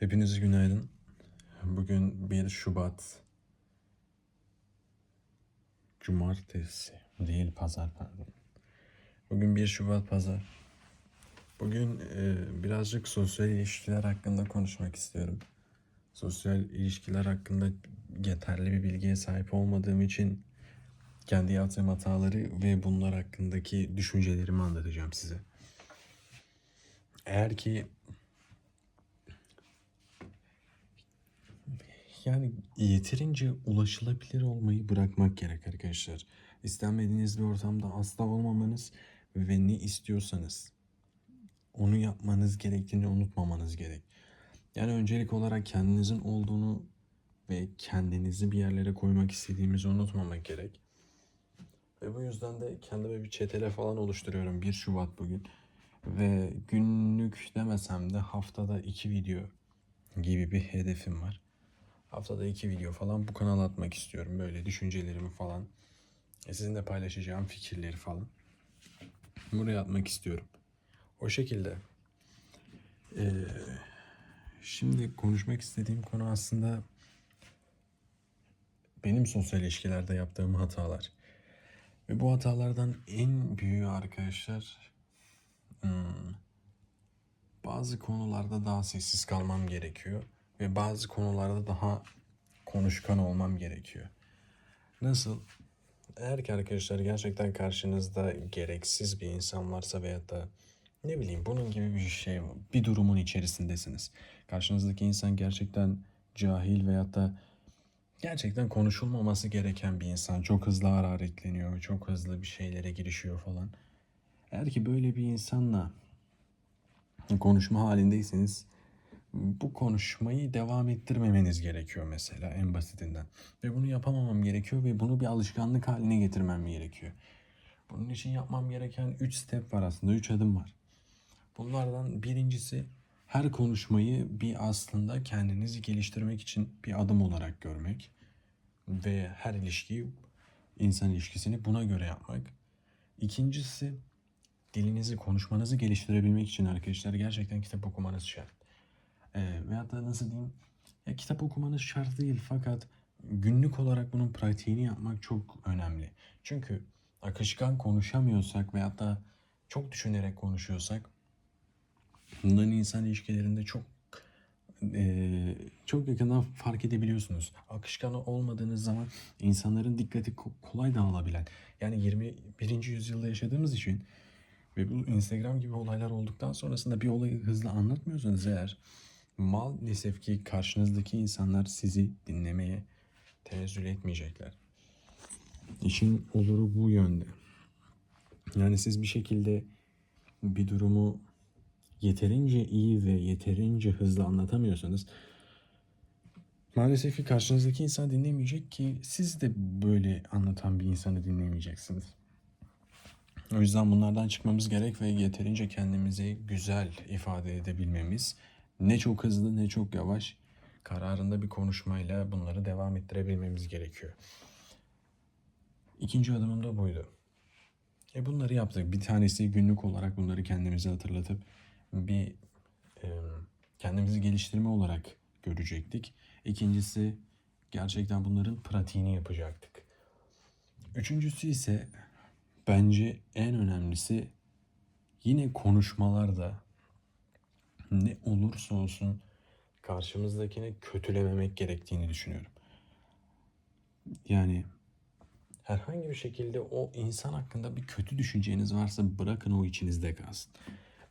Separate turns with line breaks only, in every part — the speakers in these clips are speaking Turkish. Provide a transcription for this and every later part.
Hepinize günaydın. Bugün 1 Şubat. Cumartesi değil pazar pardon. Bugün 1 Şubat pazar. Bugün e, birazcık sosyal ilişkiler hakkında konuşmak istiyorum. Sosyal ilişkiler hakkında yeterli bir bilgiye sahip olmadığım için kendi yaptığım hataları ve bunlar hakkındaki düşüncelerimi anlatacağım size. Eğer ki Yani yeterince ulaşılabilir olmayı bırakmak gerek arkadaşlar. İstenmediğiniz bir ortamda asla olmamanız ve ne istiyorsanız onu yapmanız gerektiğini unutmamanız gerek. Yani öncelik olarak kendinizin olduğunu ve kendinizi bir yerlere koymak istediğimizi unutmamak gerek. Ve bu yüzden de kendime bir çetele falan oluşturuyorum 1 Şubat bugün. Ve günlük demesem de haftada 2 video gibi bir hedefim var. Haftada iki video falan bu kanala atmak istiyorum. Böyle düşüncelerimi falan. E, Sizinle paylaşacağım fikirleri falan. Buraya atmak istiyorum. O şekilde. Ee, şimdi konuşmak istediğim konu aslında benim sosyal ilişkilerde yaptığım hatalar. Ve bu hatalardan en büyüğü arkadaşlar hmm, bazı konularda daha sessiz kalmam gerekiyor ve bazı konularda daha konuşkan olmam gerekiyor. Nasıl? Eğer ki arkadaşlar gerçekten karşınızda gereksiz bir insan varsa veyahut da ne bileyim bunun gibi bir şey bir durumun içerisindesiniz. Karşınızdaki insan gerçekten cahil veyahut da gerçekten konuşulmaması gereken bir insan. Çok hızlı hararetleniyor, çok hızlı bir şeylere girişiyor falan. Eğer ki böyle bir insanla konuşma halindeyseniz bu konuşmayı devam ettirmemeniz gerekiyor mesela en basitinden. Ve bunu yapamamam gerekiyor ve bunu bir alışkanlık haline getirmem gerekiyor. Bunun için yapmam gereken 3 step var aslında, 3 adım var. Bunlardan birincisi her konuşmayı bir aslında kendinizi geliştirmek için bir adım olarak görmek ve her ilişkiyi, insan ilişkisini buna göre yapmak. İkincisi dilinizi, konuşmanızı geliştirebilmek için arkadaşlar gerçekten kitap okumanız şart. E, veyahut da nasıl diyeyim ya kitap okumanız şart değil fakat günlük olarak bunun pratiğini yapmak çok önemli. Çünkü akışkan konuşamıyorsak veyahut da çok düşünerek konuşuyorsak bunların insan ilişkilerinde çok e, çok yakından fark edebiliyorsunuz. Akışkan olmadığınız zaman insanların dikkati ko- kolay dağılabilen yani 21. yüzyılda yaşadığımız için ve bu Instagram gibi olaylar olduktan sonrasında bir olayı hızlı anlatmıyorsanız eğer maalesef ki karşınızdaki insanlar sizi dinlemeye tenezzül etmeyecekler. İşin oluru bu yönde. Yani siz bir şekilde bir durumu yeterince iyi ve yeterince hızlı anlatamıyorsanız maalesef ki karşınızdaki insan dinlemeyecek ki siz de böyle anlatan bir insanı dinlemeyeceksiniz. O yüzden bunlardan çıkmamız gerek ve yeterince kendimizi güzel ifade edebilmemiz ne çok hızlı ne çok yavaş kararında bir konuşmayla bunları devam ettirebilmemiz gerekiyor. İkinci adımım da buydu. E bunları yaptık. Bir tanesi günlük olarak bunları kendimize hatırlatıp bir e, kendimizi geliştirme olarak görecektik. İkincisi gerçekten bunların pratiğini yapacaktık. Üçüncüsü ise bence en önemlisi yine konuşmalarda ne olursa olsun karşımızdakini kötülememek gerektiğini düşünüyorum. Yani herhangi bir şekilde o insan hakkında bir kötü düşünceniz varsa bırakın o içinizde kalsın.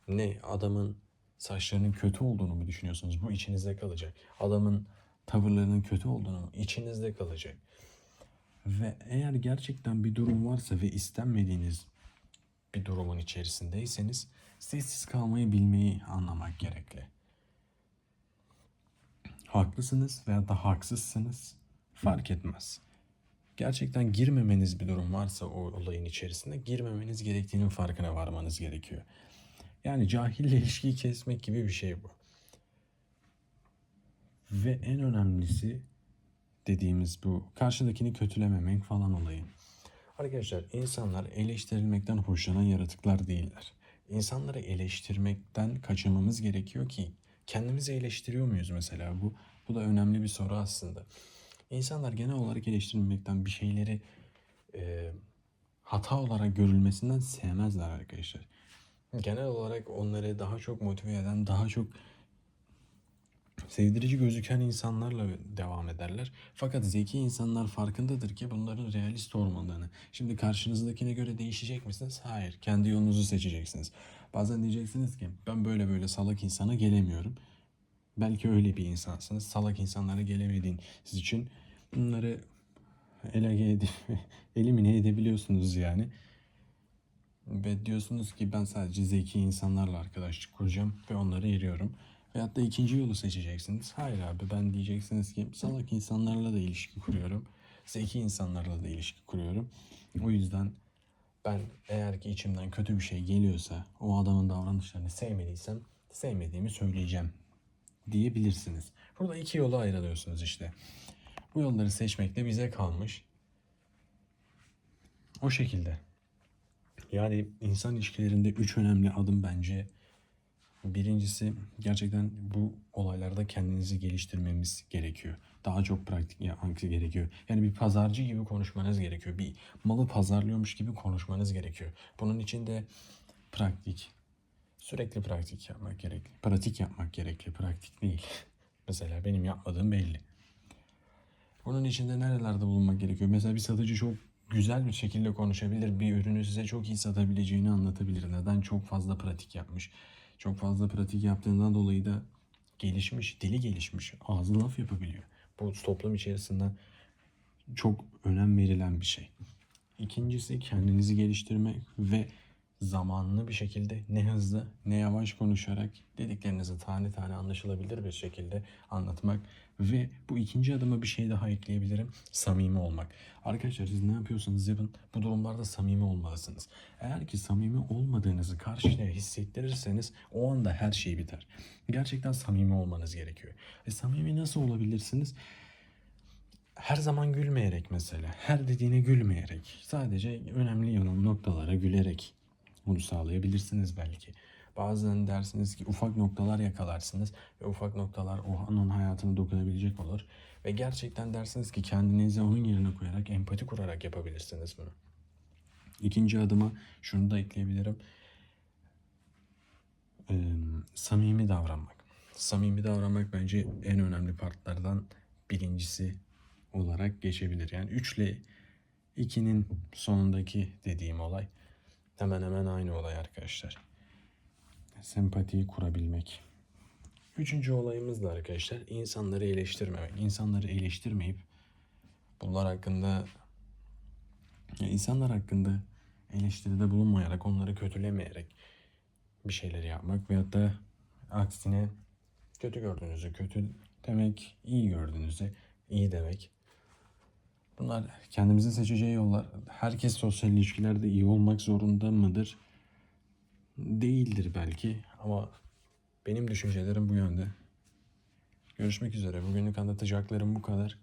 Ne adamın saçlarının kötü olduğunu mu düşünüyorsunuz? Bu içinizde kalacak. Adamın tavırlarının kötü olduğunu mu? içinizde kalacak. Ve eğer gerçekten bir durum varsa ve istenmediğiniz bir durumun içerisindeyseniz sessiz kalmayı bilmeyi anlamak gerekli. Haklısınız veya da haksızsınız fark etmez. Gerçekten girmemeniz bir durum varsa o olayın içerisinde girmemeniz gerektiğinin farkına varmanız gerekiyor. Yani cahille ilişkiyi kesmek gibi bir şey bu. Ve en önemlisi dediğimiz bu karşıdakini kötülememek falan olayı. Arkadaşlar insanlar eleştirilmekten hoşlanan yaratıklar değiller. İnsanları eleştirmekten kaçınmamız gerekiyor ki Kendimizi eleştiriyor muyuz mesela bu? Bu da önemli bir soru aslında. İnsanlar genel olarak eleştirilmekten bir şeyleri e, hata olarak görülmesinden sevmezler arkadaşlar. Genel olarak onları daha çok motive eden, daha çok sevdirici gözüken insanlarla devam ederler. Fakat zeki insanlar farkındadır ki bunların realist olmadığını. Şimdi karşınızdakine göre değişecek misiniz? Hayır. Kendi yolunuzu seçeceksiniz. Bazen diyeceksiniz ki ben böyle böyle salak insana gelemiyorum. Belki öyle bir insansınız. Salak insanlara gelemediğiniz için bunları elege edip elimine edebiliyorsunuz yani. Ve diyorsunuz ki ben sadece zeki insanlarla arkadaşlık kuracağım ve onları yeriyorum. Veyahut da ikinci yolu seçeceksiniz. Hayır abi ben diyeceksiniz ki salak insanlarla da ilişki kuruyorum. Zeki insanlarla da ilişki kuruyorum. O yüzden ben eğer ki içimden kötü bir şey geliyorsa o adamın davranışlarını sevmediysem sevmediğimi söyleyeceğim diyebilirsiniz. Burada iki yola ayrılıyorsunuz işte. Bu yolları seçmek de bize kalmış. O şekilde. Yani insan ilişkilerinde üç önemli adım bence. Birincisi gerçekten bu olaylarda kendinizi geliştirmemiz gerekiyor. Daha çok pratik yapmak gerekiyor. Yani bir pazarcı gibi konuşmanız gerekiyor. Bir malı pazarlıyormuş gibi konuşmanız gerekiyor. Bunun için de pratik, sürekli pratik yapmak gerekli. Pratik yapmak gerekli, pratik değil. Mesela benim yapmadığım belli. Bunun içinde nerelerde bulunmak gerekiyor? Mesela bir satıcı çok güzel bir şekilde konuşabilir. Bir ürünü size çok iyi satabileceğini anlatabilir. Neden? Çok fazla pratik yapmış. Çok fazla pratik yaptığından dolayı da gelişmiş, dili gelişmiş. Ağzı laf yapabiliyor. Bu toplum içerisinde çok önem verilen bir şey. İkincisi kendinizi geliştirmek ve zamanlı bir şekilde ne hızlı ne yavaş konuşarak dediklerinizi tane tane anlaşılabilir bir şekilde anlatmak ve bu ikinci adıma bir şey daha ekleyebilirim. Samimi olmak. Arkadaşlar siz ne yapıyorsanız yapın bu durumlarda samimi olmalısınız. Eğer ki samimi olmadığınızı karşıya hissettirirseniz o anda her şey biter. Gerçekten samimi olmanız gerekiyor. E samimi nasıl olabilirsiniz? her zaman gülmeyerek mesela. Her dediğine gülmeyerek. Sadece önemli olan noktalara gülerek bunu sağlayabilirsiniz belki. Bazen dersiniz ki ufak noktalar yakalarsınız ve ufak noktalar o onun hayatına dokunabilecek olur. Ve gerçekten dersiniz ki kendinizi onun yerine koyarak empati kurarak yapabilirsiniz bunu. İkinci adıma şunu da ekleyebilirim. Ee, samimi davranmak. Samimi davranmak bence en önemli partlardan birincisi olarak geçebilir. Yani 3 ile 2'nin sonundaki dediğim olay hemen hemen aynı olay arkadaşlar. Sempatiyi kurabilmek. Üçüncü olayımız da arkadaşlar insanları eleştirmemek. İnsanları eleştirmeyip bunlar hakkında ya insanlar hakkında eleştiride bulunmayarak onları kötülemeyerek bir şeyler yapmak veyahut da aksine kötü gördüğünüzü kötü demek, iyi gördüğünüzü iyi demek. Bunlar kendimizin seçeceği yollar. Herkes sosyal ilişkilerde iyi olmak zorunda mıdır? Değildir belki ama benim düşüncelerim bu yönde. Görüşmek üzere. Bugünlük anlatacaklarım bu kadar.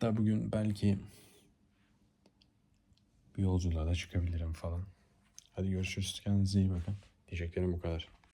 Da bugün belki bir yolculuğa da çıkabilirim falan. Hadi görüşürüz. Kendinize iyi bakın. Diyeceklerim bu kadar.